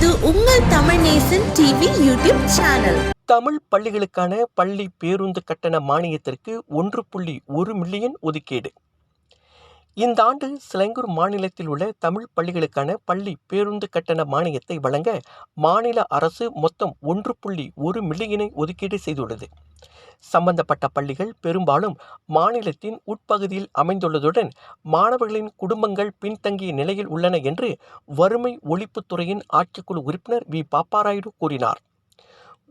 இது உங்கள் Tamil Nesan TV YouTube channel. Tamil பள்ளிகளுக்கான பள்ளி பேருந்து கட்டண மானியத்திற்கு ஒன்று புள்ளி ஒரு மில்லியன் ஒதுக்கீடு. இந்த ஆண்டு சிலங்கூர் மாநிலத்தில் உள்ள தமிழ் பள்ளிகளுக்கான பள்ளி பேருந்து கட்டண மானியத்தை வழங்க மாநில அரசு மொத்தம் ஒன்று புள்ளி ஒரு மில்லியனை ஒதுக்கீடு செய்துள்ளது. சம்பந்தப்பட்ட பள்ளிகள் பெரும்பாலும் மாநிலத்தின் உட்பகுதியில் அமைந்துள்ளதுடன் மாணவர்களின் குடும்பங்கள் பின்தங்கிய நிலையில் உள்ளன என்று வறுமை ஒழிப்புத்துறையின் ஆட்சிக்குழு உறுப்பினர் வி. பாப்பாராயுடு கூறினார்.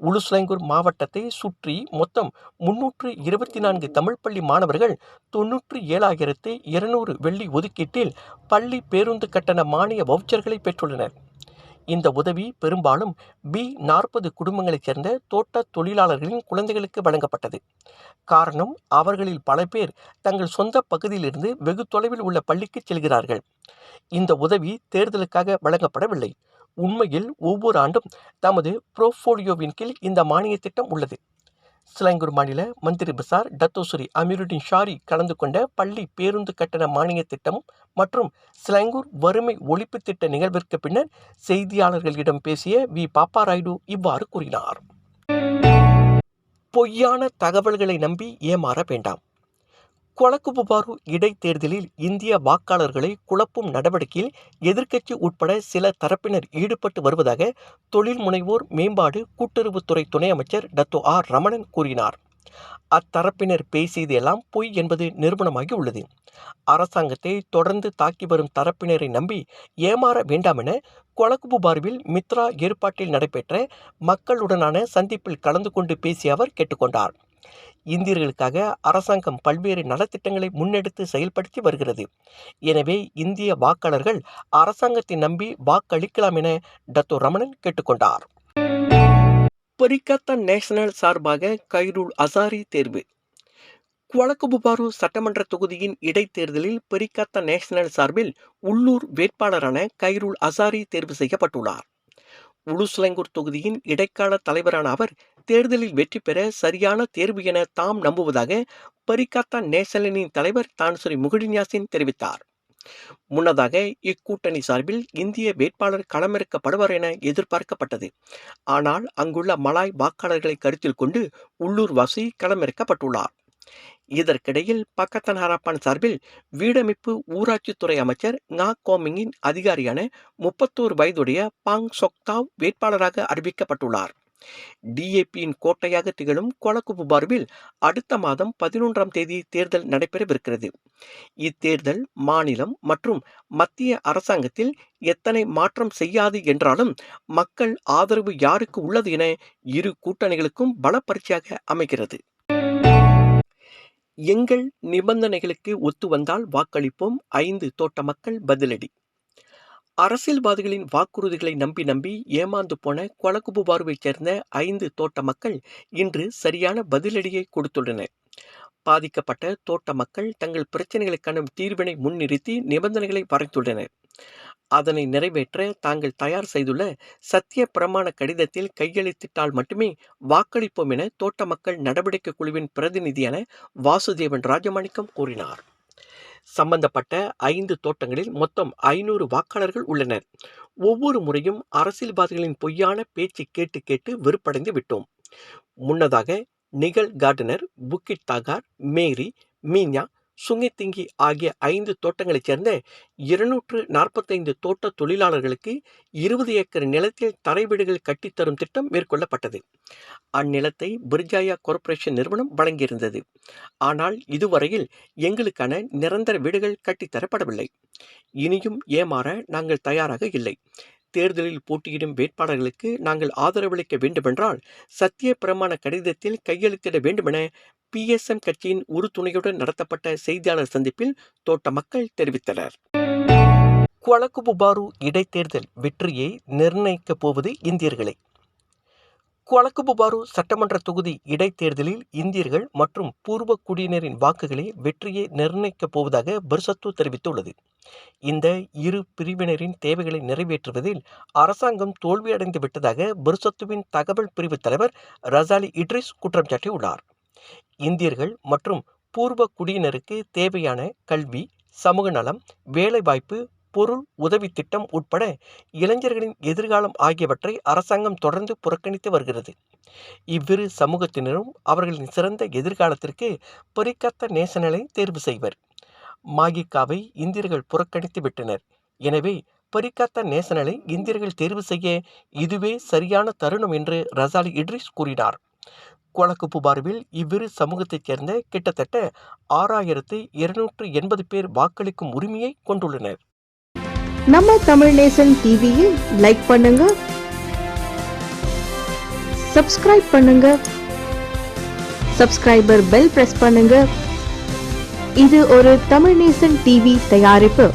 உலுஸ்லங்கூர் மாவட்டத்தை சுற்றி மொத்தம் முன்னூற்று இருபத்தி நான்கு தமிழ் பள்ளி மாணவர்கள் தொன்னூற்று ஏழாயிரத்து இருநூறு வெள்ளி ஒதுக்கீட்டில் பள்ளி பேருந்து கட்டண மானிய வவுச்சர்களை பெற்றுள்ளனர். இந்த உதவி பெரும்பாலும் பி நாற்பது குடும்பங்களைச் சேர்ந்த தோட்ட தொழிலாளர்களின் குழந்தைகளுக்கு வழங்கப்பட்டது. காரணம் அவர்களில் பல பேர் தங்கள் சொந்த பகுதியிலிருந்து வெகு தொலைவில் உள்ள பள்ளிக்கு செல்கிறார்கள். இந்த உதவி தேர்தலுக்காக வழங்கப்படவில்லை. உண்மையில் ஒவ்வொரு ஆண்டும் தமது புரோஃபோலியோவின் கீழ் இந்த மானிய திட்டம் உள்ளது. சிலங்கூர் மாநில மந்திரி பசார் டத்தோசுரி அமீருடின் ஷாரி கலந்து கொண்ட பள்ளி பேருந்து கட்டண மானிய திட்டம் மற்றும் சிலங்கூர் வறுமை ஒழிப்பு திட்ட நிகழ்விற்கு பின்னர் செய்தியாளர்களிடம் பேசிய வி. பாப்பா ராயுடு இவ்வாறு கூறினார். பொய்யான தகவல்களை நம்பி ஏமாற வேண்டாம். கொலக்குபுபாரு இடைத்தேர்தலில் இந்திய வாக்காளர்களை குழப்பும் நடவடிக்கையில் எதிர்க்கட்சி உட்பட சில தரப்பினர் ஈடுபட்டு வருவதாக தொழில் முனைவோர் மேம்பாடு கூட்டுறவுத்துறை துணை அமைச்சர் டத்தோ ஆர் ரமணன் கூறினார். அத்தரப்பினர் பேசியது எல்லாம் பொய் என்பது நிரூபணமாகி உள்ளது அரசாங்கத்தை தொடர்ந்து தாக்கி வரும் தரப்பினரை நம்பி ஏமாற வேண்டாம் என கொலக்குபுபாருவில் மித்ரா ஏற்பாட்டில் நடைபெற்ற மக்களுடனான சந்திப்பில் கலந்து கொண்டு பேசிய அவர் கேட்டுக்கொண்டார். இந்தியர்களுக்காக அரசாங்கம் பல்வேறு நலத்திட்டங்களை முன்னெடுத்து செயல்படுத்தி வருகிறது. எனவே இந்திய வாக்காளர்கள் அரசாங்கத்தை நம்பி வாக்களிக்கலாம் என டத்தோ ரமணன் கேட்டுக்கொண்டார். பரிகத்தா நேஷனல் சார்பாக கைருல் அசாரி தேர்வு. குவளக்குபுபாரு சட்டமன்ற தொகுதியின் இடைத்தேர்தலில் பெரிகாத்தா நேஷனல் சார்பில் உள்ளூர் வேட்பாளரான கைருல் அசாரி தேர்வு செய்யப்பட்டுள்ளார். உலுசுலங்கூர் தொகுதியின் இடைக்கால தலைவரான அவர் தேர்தலில் வெற்றி பெற சரியான தேர்வு என தாம் நம்புவதாக பரிகாத்தா நேசலனின் தலைவர் தான்சுரி முகுடின்யாசின் தெரிவித்தார். முன்னதாக இக்கூட்டணி சார்பில் இந்திய வேட்பாளர் களமிறக்கப்படுவார் என எதிர்பார்க்கப்பட்டது. ஆனால் அங்குள்ள மலாய் வாக்காளர்களை கருத்தில் கொண்டு உள்ளூர்வாசி களமிறக்கப்பட்டுள்ளார். இதற்கிடையில் பக்கத்தன் ஹராப்பான் சார்பில் வீடமைப்பு ஊராட்சித்துறை அமைச்சர் நா. கோமிங்கின் அதிகாரியான முப்பத்தோரு வயதுடைய பாங் சொக்தாவ் வேட்பாளராக அறிவிக்கப்பட்டுள்ளார். டிஏபியின் கோட்டையாக திகழும் கொலக்குபுபார்வில் அடுத்த மாதம் பதினொன்றாம் தேதி தேர்தல் நடைபெறவிருக்கிறது. இத்தேர்தல் மாநிலம் மற்றும் மத்திய அரசாங்கத்தில் எத்தனை மாற்றம் செய்யாது என்றாலும் மக்கள் ஆதரவு யாருக்கு உள்ளது என இரு கூட்டணிகளுக்கும் பல பரீட்சையாக அமைகிறது. எங்கள் நிபந்தனைகளுக்கு ஒத்து வந்தால் வாக்களிப்போம். ஐந்து தோட்ட மக்கள் பதிலடி. அரசியல்வாதிகளின் வாக்குறுதிகளை நம்பி நம்பி ஏமாந்து போன கொலகுபுபாருவைச் சேர்ந்த ஐந்து தோட்ட மக்கள் இன்று சரியான பதிலடியை கொடுத்துள்ளனர். பாதிக்கப்பட்ட தோட்ட மக்கள் தங்கள் பிரச்சனைகளுக்கான தீர்வினை முன்னிறுத்தி நிபந்தனைகளை வரைத்துள்ளனர் அதனை நிறைவேற்ற தாங்கள் தயார் செய்துள்ள சத்திய பிரமாண கடிதத்தில் கையெழுத்திட்டால் மட்டுமே வாக்களிப்போம் என தோட்ட மக்கள் நடவடிக்கை குழுவின் பிரதிநிதியான வாசுதேவன் ராஜமாணிக்கம் கூறினார். சம்பந்தப்பட்ட ஐந்து தோட்டங்களில் மொத்தம் ஐநூறு வாக்காளர்கள் உள்ளனர். ஒவ்வொரு முறையும் அரசியல்வாதிகளின் பொய்யான பேச்சு கேட்டு கேட்டு வெறுப்படைந்து விட்டோம். முன்னதாக நிகல் கார்டனர் புக்கிட் தாகார் மேரி மீன்யா சுங்கித்திங்கி ஆகிய ஐந்து தோட்டங்களைச் சேர்ந்த இருநூற்று நாற்பத்தைந்து தோட்ட தொழிலாளர்களுக்கு இருபது ஏக்கர் நிலத்தில் தரை வீடுகள் கட்டித்தரும் திட்டம் மேற்கொள்ளப்பட்டது. அந்நிலத்தை பிர்ஜாயா கார்ப்பரேஷன் நிறுவனம் வழங்கியிருந்தது. ஆனால் இதுவரையில் எங்களுக்கான நிரந்தர வீடுகள் கட்டித்தரப்படவில்லை இனியும் ஏமாற நாங்கள் தயாராக இல்லை. தேர்தலில் போட்டியிடும் வேட்பாளர்களுக்கு நாங்கள் ஆதரவளிக்க வேண்டுமென்றால் சத்திய பிரமாண கடிதத்தில் கையெழுத்திட வேண்டுமென பிஎஸ்எம் கட்சியின் உறுதுணையுடன் நடத்தப்பட்ட செய்தியாளர் சந்திப்பில் தோட்ட மக்கள் தெரிவித்தனர். குவளக்குபுபாரு இடைத்தேர்தல் வெற்றியை நிர்ணயிக்கப் போவது இந்தியர்களே. குவளக்குபுபாரு சட்டமன்ற தொகுதி இடைத்தேர்தலில் இந்தியர்கள் மற்றும் பூர்வ குடியினரின் வாக்குகளே வெற்றியை நிர்ணயிக்கப் போவதாக பர்சத்து தெரிவித்துள்ளது. இந்த இரு பிரிவினரின் தேவைகளை நிறைவேற்றுவதில் அரசாங்கம் தோல்வியடைந்து விட்டதாக பர்சத்துவின் தகவல் பிரிவு தலைவர் ரசாலி இட்ரிஸ் குற்றம் சாட்டியுள்ளார். இந்தியர்கள் மற்றும் பூர்வ குடியினருக்கு தேவையான கல்வி சமூக நலம் வேலைவாய்ப்பு பொருள் உதவி திட்டம் உட்பட இளைஞர்களின் எதிர்காலம் ஆகியவற்றை அரசாங்கம் தொடர்ந்து புறக்கணித்து வருகிறது. இவ்விரு சமூகத்தினரும் அவர்களின் சிறந்த எதிர்காலத்திற்கு பொறிக்காத்த நேசனலை தேர்வு செய்வர். மாகிக்காவை இந்தியர்கள் புறக்கணித்து விட்டனர். எனவே பரிகாத்த நேசனலை இந்தியர்கள் தேர்வு செய்ய இதுவே சரியான தருணம் என்று ரசாலி இட்ரிஸ் கூறினார். கொலக்குப்பு பார்வில் இவ்விரு சமூகத்தைச் சேர்ந்த கிட்டத்தட்ட ஆறாயிரத்து இருநூற்று எண்பது பேர் வாக்களிக்கும் உரிமையை கொண்டுள்ளனர். நம்ம தமிழ் நேசன் டிவியில் லைக் பண்ணுங்க. சப்ஸ்கிரைப் பண்ணுங்க. சப்ஸ்கிரைபர் பெல் பிரஸ் பண்ணுங்க. இது ஒரு தமிழ் நேசன் டிவி தயாரிப்பு.